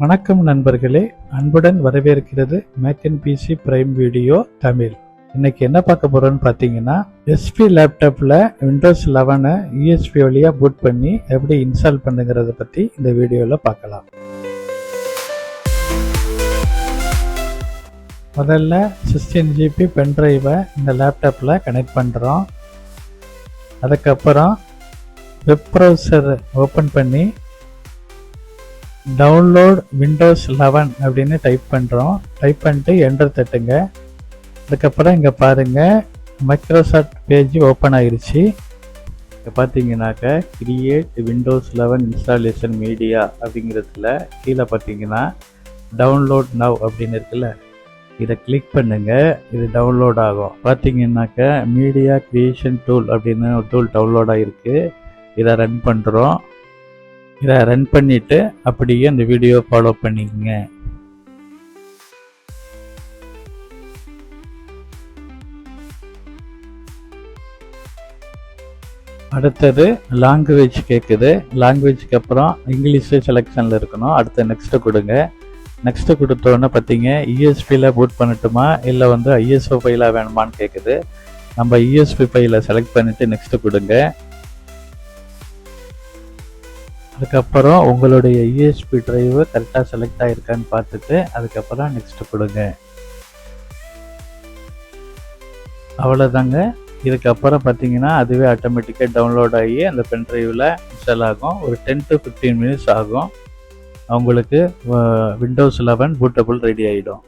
வணக்கம் நண்பர்களே. அன்புடன் வரவேற்கிறது மேக்கன் பிசி பிரைம் வீடியோ தமிழ். இன்னைக்கு என்ன பார்க்க போறோம்னு பார்த்தீங்கன்னா எஸ்பி லேப்டாப்பில் விண்டோஸ் லெவனை யூஎஸ்பி வழியாக பூட் பண்ணி எப்படி இன்ஸ்டால் பண்ணுங்கிறத பற்றி இந்த வீடியோவில் பார்க்கலாம். முதல்ல சிக்ஸ்டீன் ஜிபி பென்ட்ரைவை இந்த லேப்டாப்பில் கனெக்ட் பண்ணுறோம் அதுக்கப்புறம் வெப் ப்ரௌசர் ஓப்பன் பண்ணி டவுன்லோட் விண்டோஸ் லெவன் அப்படின்னு டைப் பண்ணுறோம் டைப் பண்ணிட்டு என்டர் தட்டுங்க. அதுக்கப்புறம் இங்கே பாருங்கள் மைக்ரோசாஃப்ட் பேஜ் ஓப்பன் ஆகிருச்சு இப்போ பார்த்தீங்கன்னாக்க create Windows eleven installation media அப்படிங்கிறதுல கீழே பார்த்தீங்கன்னா டவுன்லோட் நவ் அப்படின்னு இருக்குல்ல இதை கிளிக் பண்ணுங்க. இது டவுன்லோட் ஆகும். பார்த்தீங்கன்னாக்க மீடியா கிரியேஷன் டூல் அப்படின்னு ஒரு டூல் டவுன்லோட் ஆகிருக்கு இதை ரன் பண்ணுறோம் இதை ரன் பண்ணிவிட்டு அப்படியே அந்த வீடியோ ஃபாலோ பண்ணிக்கங்க. அடுத்தது லாங்குவேஜ் கேட்குது லாங்குவேஜ்க்கு அப்புறம் இங்கிலீஷு செலெக்ஷனில் இருக்கணும். அடுத்து நெக்ஸ்ட்டு கொடுங்க. நெக்ஸ்ட்டு கொடுத்தோன்னே பார்த்தீங்க இஎஸ்பியில் பூட் பண்ணட்டுமா? இல்லை வந்து ஐஎஸ்ஓ ஃபைலாக வேணுமான்னு கேட்குது நம்ம இஎஸ்பி ஃபைலை செலக்ட் பண்ணிவிட்டு நெக்ஸ்ட்டு கொடுங்க. அதுக்கப்புறம் உங்களுடைய யூஎஸ்பி டிரைவு கரெக்டாக செலக்ட் ஆகிருக்கான்னு பார்த்துட்டு அதுக்கப்புறம் நெக்ஸ்ட் கொடுங்க. அவ்வளோதாங்க இதுக்கப்புறம் பார்த்தீங்கன்னா அதுவே ஆட்டோமேட்டிக்காக டவுன்லோட் ஆகி அந்த பென் ட்ரைவில் இன்ஸ்டால் ஆகும். ஒரு டென் டு ஃபிஃப்டீன் மினிட்ஸ் ஆகும். அவங்களுக்கு விண்டோஸ் லெவன் பூட்டபுள் ரெடி ஆகிடும்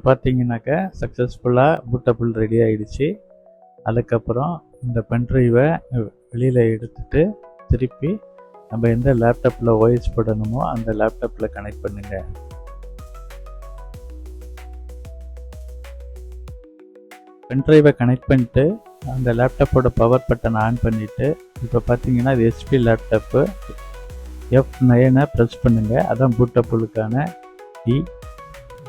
இப்போ பார்த்தீங்கன்னாக்கா சக்ஸஸ்ஃபுல்லாக பூட்டபுள் ரெடி ஆகிடுச்சு அதுக்கப்புறம் இந்த பென்ட்ரைவை வெளியில் எடுத்துட்டு திருப்பி நம்ம எந்த லேப்டாப்பில் ஓஎஸ் போடணுமோ அந்த லேப்டாப்பில் கனெக்ட் பண்ணுங்கள் பென்ட்ரைவை கனெக்ட் பண்ணிட்டு அந்த லேப்டாப்போட பவர் பட்டனை ஆன் பண்ணிவிட்டு இப்போ பார்த்தீங்கன்னா இது எஸ்பி லேப்டாப்பு எஃப் நயனை ப்ரெஸ் பண்ணுங்கள் அதான் பூட்டபுளுக்கான டி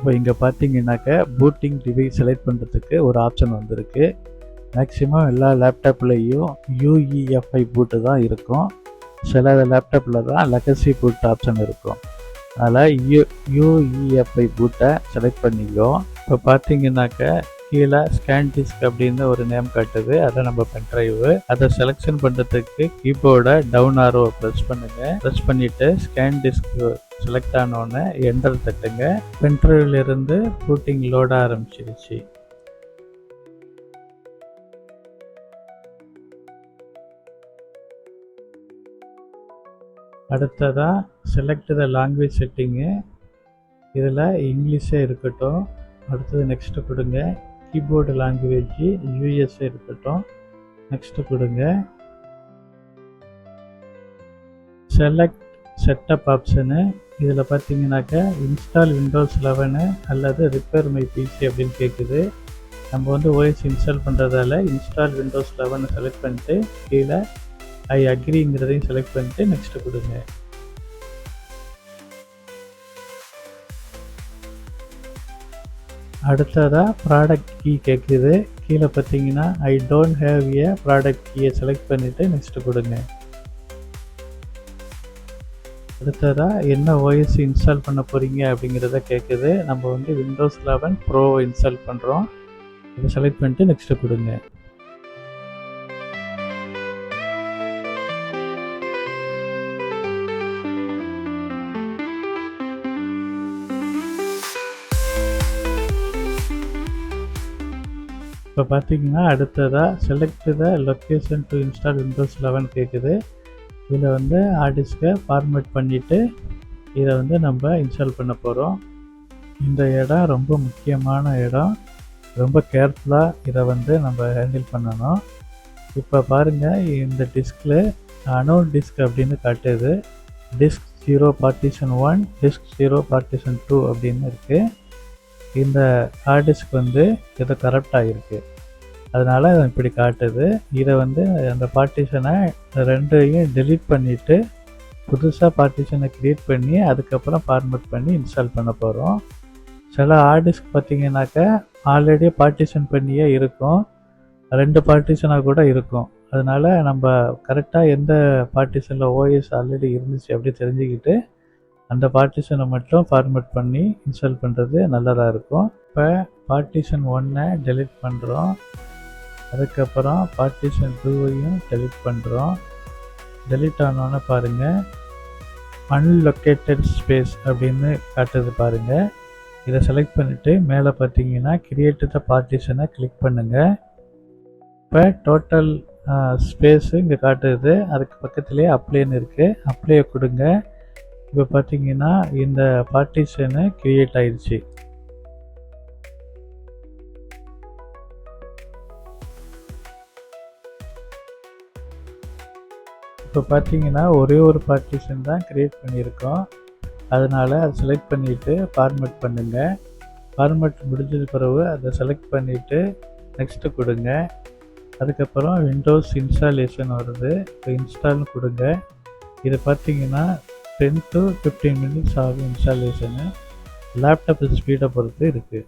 இப்போ இங்கே பார்த்தீங்கன்னாக்க பூட்டிங் டிவைஸ் செலக்ட் பண்ணுறதுக்கு ஒரு ஆப்ஷன் வந்திருக்கு. மேக்ஸிமம் எல்லா லேப்டாப்லேயும் யூஇஎஃப்ஐ பூட்டு தான் இருக்கும். சில லேப்டாப்பில் தான் லெகசி பூட் ஆப்ஷன் இருக்கும். அதில் யூ யூஇஎஃப்ஐ பூட்டை செலக்ட் பண்ணிக்கோ. இப்போ பார்த்தீங்கன்னாக்க கீழே ஸ்கேன் டிஸ்க் அப்படின்னு ஒரு நேம் காட்டுது. அதை நம்ம பென்ட்ரைவு அதை செலெக்ஷன் பண்ணுறதுக்கு கீபோர்டை டவுன் ஆரோ ப்ரெஸ் பண்ணுங்க. ப்ரெஸ் பண்ணிவிட்டு ஸ்கேன் டிஸ்க் செலக்ட் ஆனோடனே என்டர் தட்டுங்க. பென்ட்ரைவிலிருந்து பூட்டிங் லோட ஆரம்பிச்சிருச்சு. அடுத்ததாக செலக்ட் த லாங்குவேஜ் செட்டிங்கு இதில் இங்கிலீஷே இருக்கட்டும். அடுத்தது நெக்ஸ்ட்டு கொடுங்க. கீபோர்டு லாங்குவேஜ் யூஎஸ்ஏ இருக்கட்டும். நெக்ஸ்ட்டு கொடுங்க. செலக்ட் செட்டப் ஆப்ஷனு இதில் பார்த்தீங்கன்னாக்கா இன்ஸ்டால் விண்டோஸ் லெவனு அல்லது ரிப்பேர் மை பிசி அப்படின்னு கேட்குது நம்ம வந்து ஓஎஸ் இன்ஸ்டால் பண்ணுறதால இன்ஸ்டால் விண்டோஸ் லெவனை செலக்ட் பண்ணிட்டு கீழே ஐ அக்ரிங்கிறதையும் செலக்ட் பண்ணிட்டு நெக்ஸ்ட்டு கொடுங்க. அடுத்ததாக ப்ராடக்ட் கீ கேட்குது கீழே பார்த்தீங்கன்னா I don't have a product கீயை செலக்ட் பண்ணிவிட்டு நெக்ஸ்ட்டு கொடுங்க. அடுத்ததாக என்ன ஓஎஸ் இன்ஸ்டால் பண்ண போகிறீங்க அப்படிங்கிறத கேட்குது நம்ம வந்து விண்டோஸ் லெவன் ப்ரோ இன்ஸ்டால் பண்ணுறோம் இதை செலக்ட் பண்ணிட்டு நெக்ஸ்ட்டு கொடுங்க. இப்போ பார்த்தீங்கன்னா அடுத்ததாக select the location to install Windows eleven கேட்குது இதில் வந்து ஹார்ட் டிஸ்கை ஃபார்மேட் பண்ணிவிட்டு இதை வந்து நம்ம இன்ஸ்டால் பண்ண போகிறோம் இந்த இடம் ரொம்ப முக்கியமான இடம். ரொம்ப கேர்ஃபுல்லாக இதை வந்து நம்ம ஹேண்டில் பண்ணணும். இப்போ பாருங்கள் இந்த டிஸ்கில் அனோன் டிஸ்க் அப்படின்னு காட்டுது. Disk zero partition one disk zero partition two அப்படின்னு இருக்குது இந்த ஹார்ட் டிஸ்க் வந்து ஏதோ கரப்ட் ஆகிருக்கு அதனால் இப்படி காட்டுது. இதை வந்து அந்த பார்ட்டிஷனை ரெண்டையும் டெலீட் பண்ணிவிட்டு புதுசாக பார்ட்டிஷனை க்ரியேட் பண்ணி அதுக்கப்புறம் ஃபார்மேட் பண்ணி இன்ஸ்டால் பண்ண போகிறோம் சில ஹார்ட் டிஸ்க் பார்த்தீங்கன்னாக்கா ஆல்ரெடி பார்ட்டிஷன் பண்ணியே இருக்கும். ரெண்டு பார்ட்டிஷனாக கூட இருக்கும். அதனால் நம்ம கரெக்டாக எந்த பார்ட்டிஷனில் ஓஎஸ் ஆல்ரெடி இருந்துச்சு அப்படி தெரிஞ்சுக்கிட்டு அந்த பார்ட்டிஷனை மட்டும் ஃபார்மேட் பண்ணி இன்ஸ்டால் பண்ணுறது நல்லதாக இருக்கும். இப்போ பார்ட்டிஷன் ஒன்னை டெலிட் பண்ணுறோம் அதுக்கப்புறம் பார்ட்டிஷன் டூவையும் டெலிட் பண்ணுறோம் டெலிட் ஆனோன்னு பாருங்கள் அன்லொக்கேட்டட் ஸ்பேஸ் அப்படின்னு காட்டுது பாருங்கள் இதை செலக்ட் பண்ணிவிட்டு மேலே பார்த்தீங்கன்னா கிரியேட் த பார்ட்டிஷனை கிளிக் பண்ணுங்கள் இப்போ டோட்டல் ஸ்பேஸு இங்கே காட்டுது. அதுக்கு பக்கத்துலேயே அப்ளைன்னு இருக்குது அப்ளையை கொடுங்க. இப்போ பார்த்தீங்கன்னா இந்த பார்ட்டிஷனு கிரியேட் ஆயிடுச்சு. இப்போ பார்த்தீங்கன்னா ஒரே ஒரு பார்ட்டிஷன் தான் கிரியேட் பண்ணியிருக்கோம். அதனால் அதை செலக்ட் பண்ணிவிட்டு ஃபார்மேட் பண்ணுங்கள் ஃபார்மேட் முடிஞ்சது பிறகு அதை செலக்ட் பண்ணிவிட்டு நெக்ஸ்ட்டு கொடுங்க. அதுக்கப்புறம் விண்டோஸ் இன்ஸ்டாலேஷன் வருது. இப்போ இன்ஸ்டால்னு கொடுங்க. இது பார்த்தீங்கன்னா டென் டு ஃபிஃப்டீன் மினிட்ஸ் ஆகும் இன்ஸ்டாலேஷனு. லேப்டாப் ஸ்பீடை பொறுத்து இருக்குது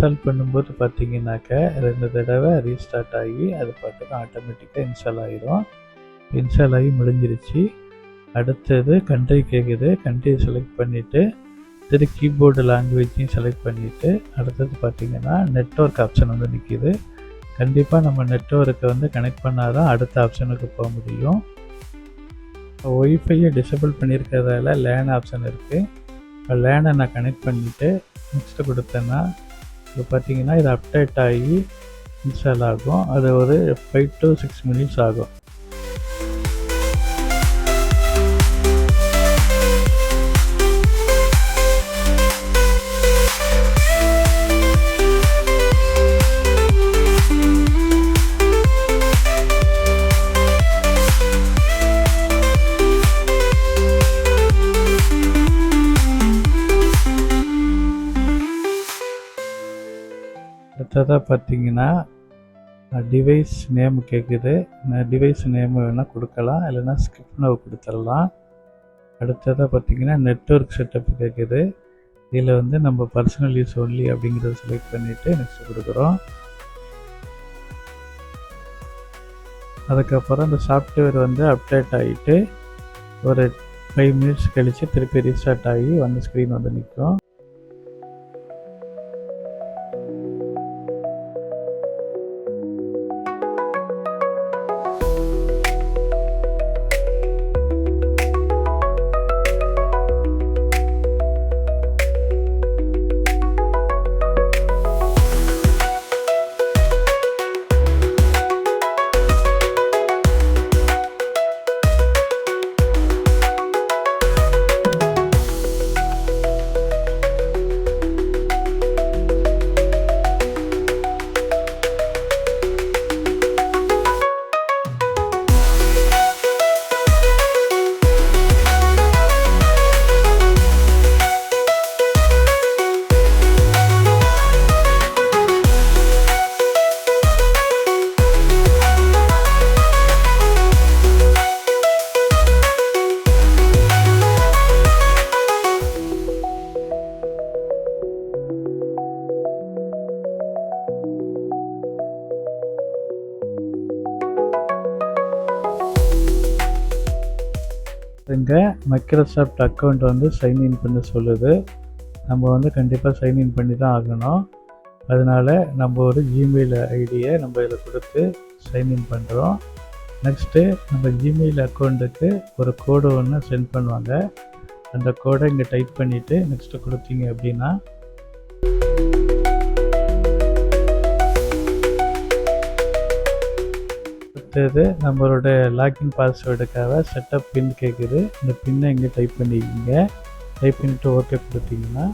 இன்ஸ்டால் பண்ணும்போது பார்த்தீங்கன்னாக்க ரெண்டு தடவை ரீஸ்டார்ட் ஆகி அது பார்த்துட்டு ஆட்டோமேட்டிக்காக இன்ஸ்டால் ஆகிரும் இன்ஸ்டால் ஆகி முடிஞ்சிருச்சு. அடுத்தது கண்ட்ரி கேட்குது கண்ட்ரியை செலக்ட் பண்ணிவிட்டு திரு கீபோர்டு லாங்குவேஜையும் செலக்ட் பண்ணிவிட்டு அடுத்தது பார்த்திங்கன்னா நெட்ஒர்க் ஆப்ஷன் வந்து நிற்கிது கண்டிப்பாக நம்ம நெட்ஒர்க்கை வந்து கனெக்ட் பண்ணால் தான் அடுத்த ஆப்ஷனுக்கு போக முடியும். ஒய்ஃபையை டிசபிள் பண்ணியிருக்கிறதால லேன் ஆப்ஷன் இருக்குது இப்போ லேனை நான் கனெக்ட் பண்ணிவிட்டு நெக்ஸ்ட்டு கொடுத்தேன்னா இப்போ பார்த்தீங்கன்னா இது அப்டேட் ஆகி இன்ஸ்டால் ஆகும். அது ஒரு ஃபைவ் டு சிக்ஸ் மினிட்ஸ் ஆகும். அடுத்ததாக பார்த்தீங்கன்னா டிவைஸ் நேம் கேட்குது நான் டிவைஸ் நேம் வேணால் கொடுக்கலாம். இல்லைன்னா ஸ்கிப் நவ் கொடுத்துடலாம். அடுத்ததாக பார்த்தீங்கன்னா நெட்ஒர்க் செட்டப் கேட்குது இதில் வந்து நம்ம பர்சனல் யூஸ் ஒன்லி அப்படிங்கிறத செலக்ட் பண்ணிவிட்டு நெக்ஸ்ட் கொடுக்குறோம். அதுக்கப்புறம் அந்த சாஃப்ட்வேர் வந்து அப்டேட் ஆகிட்டு ஒரு ஃபைவ் மினிட்ஸ் கழித்து திருப்பி ரீஸ்டார்ட் ஆகி வந்து ஸ்க்ரீன் வந்து நிற்கும். இங்கே மைக்ரோசாஃப்ட் அக்கௌண்ட் வந்து சைன்இன் பண்ண சொல்லுது. நம்ம வந்து கண்டிப்பாக சைன்இன் பண்ணி தான் ஆகணும். அதனால் நம்ம ஒரு ஜிமெயில் ஐடியை நம்ம இதில் கொடுத்து சைன்இன் பண்ணுறோம் நெக்ஸ்ட்டு நம்ம ஜிமெயில் அக்கௌண்ட்டுக்கு ஒரு கோடு ஒன்று சென்ட் பண்ணுவாங்க. அந்த கோடை இங்கே டைப் பண்ணிவிட்டு நெக்ஸ்ட்டு கொடுத்தீங்க அப்படின்னா அடுத்தது நம்மளோட லாக்இன் பாஸ்வேர்டுக்காக செட்டப் பின் கேட்குது இந்த பின்னை இங்கே டைப் பண்ணிக்கிங்க. டைப் பண்ணிவிட்டு ஓகே கொடுத்தீங்கன்னா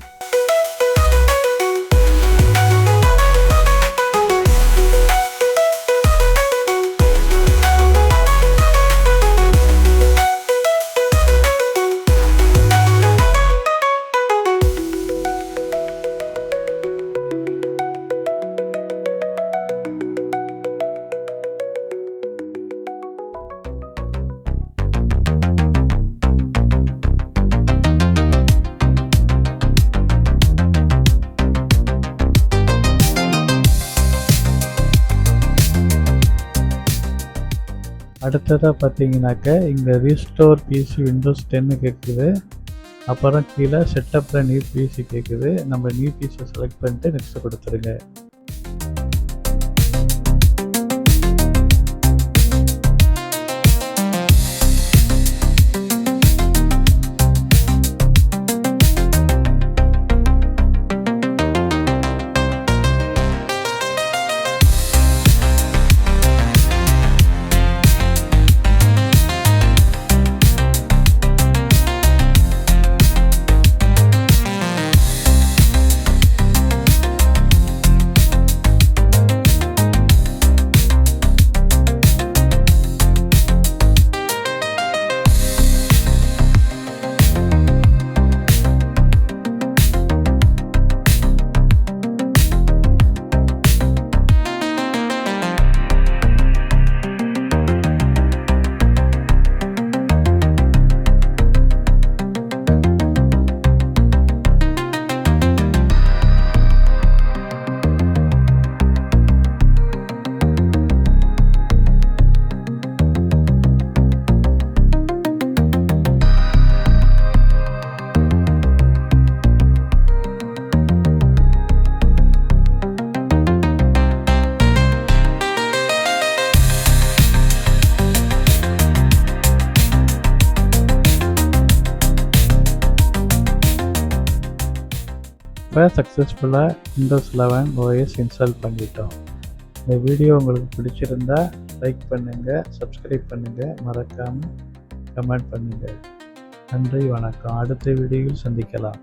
அடுத்ததாக பார்த்தீங்கன்னாக்க இங்கே ரீஸ்டோர் பிசி விண்டோஸ் டென்னு கேட்குது அப்புறம் கீழே செட்டப்பில் நியூ பிசி கேட்குது நம்ம நியூ பிசியை செலக்ட் பண்ணிட்டு நெக்ஸ்ட் கொடுத்துருங்க. இப்போ சக்ஸஸ்ஃபுல்லாக விண்டோஸ் லெவன் ஓஎஸ் இன்ஸ்டால் பண்ணிட்டோம். இந்த வீடியோ உங்களுக்கு பிடிச்சிருந்தா லைக் பண்ணுங்கள் சப்ஸ்கிரைப் பண்ணுங்கள் மறக்காமல் கமெண்ட் பண்ணுங்கள் நன்றி வணக்கம். அடுத்த வீடியோவில் சந்திக்கலாம்.